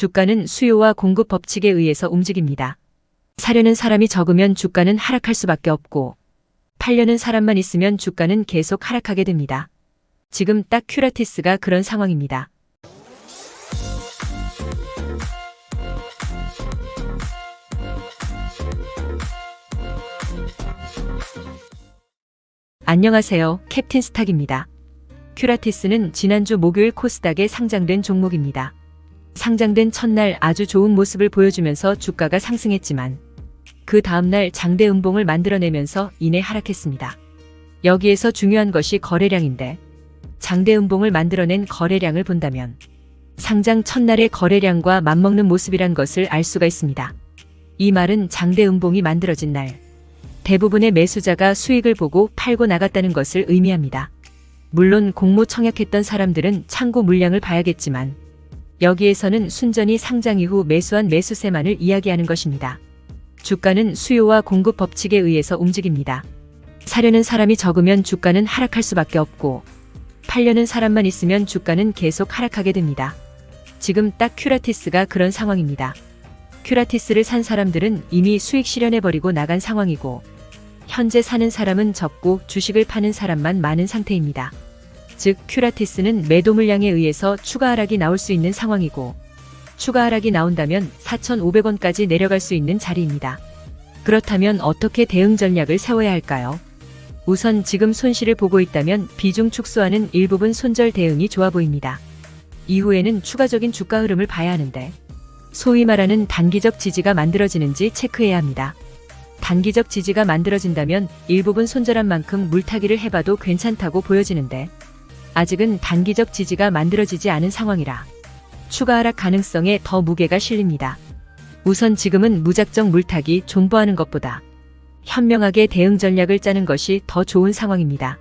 주가는 수요와 공급 법칙에 의해서 움직입니다. 사려는 사람이 적으면 주가는 하락할 수밖에 없고 팔려는 사람만 있으면 주가는 계속 하락하게 됩니다. 지금 딱 큐라티스가 그런 상황입니다. 안녕하세요. 캡틴 스탁입니다. 큐라티스는 지난주 목요일 코스닥에 상장된 종목입니다. 상장된 첫날 아주 좋은 모습을 보여주면서 주가가 상승했지만 그 다음날 장대 음봉을 만들어내면서 이내 하락했습니다. 여기에서 중요한 것이 거래량인데 장대 음봉을 만들어낸 거래량을 본다면 상장 첫날의 거래량과 맞먹는 모습이란 것을 알 수가 있습니다. 이 말은 장대 음봉이 만들어진 날 대부분의 매수자가 수익을 보고 팔고 나갔다는 것을 의미합니다. 물론 공모 청약했던 사람들은 창고 물량을 봐야겠지만 여기에서는 순전히 상장 이후 매수한 매수세만을 이야기하는 것입니다. 주가는 수요와 공급 법칙에 의해서 움직입니다. 사려는 사람이 적으면 주가는 하락할 수밖에 없고 팔려는 사람만 있으면 주가는 계속 하락하게 됩니다. 지금 딱 큐라티스가 그런 상황입니다. 큐라티스를 산 사람들은 이미 수익 실현해버리고 나간 상황이고 현재 사는 사람은 적고 주식을 파는 사람만 많은 상태입니다. 즉 큐라티스는 매도 물량에 의해서 추가 하락이 나올 수 있는 상황이고 추가 하락이 나온다면 4,500원까지 내려갈 수 있는 자리입니다. 그렇다면 어떻게 대응 전략을 세워야 할까요? 우선 지금 손실을 보고 있다면 비중 축소하는 일부분 손절 대응이 좋아 보입니다. 이후에는 추가적인 주가 흐름을 봐야 하는데 소위 말하는 단기적 지지가 만들어지는지 체크해야 합니다. 단기적 지지가 만들어진다면 일부분 손절한 만큼 물타기를 해봐도 괜찮다고 보여지는데 아직은 단기적 지지가 만들어지지 않은 상황이라 추가 하락 가능성에 더 무게가 실립니다. 우선 지금은 무작정 물타기 존버하는 것보다 현명하게 대응 전략을 짜는 것이 더 좋은 상황입니다.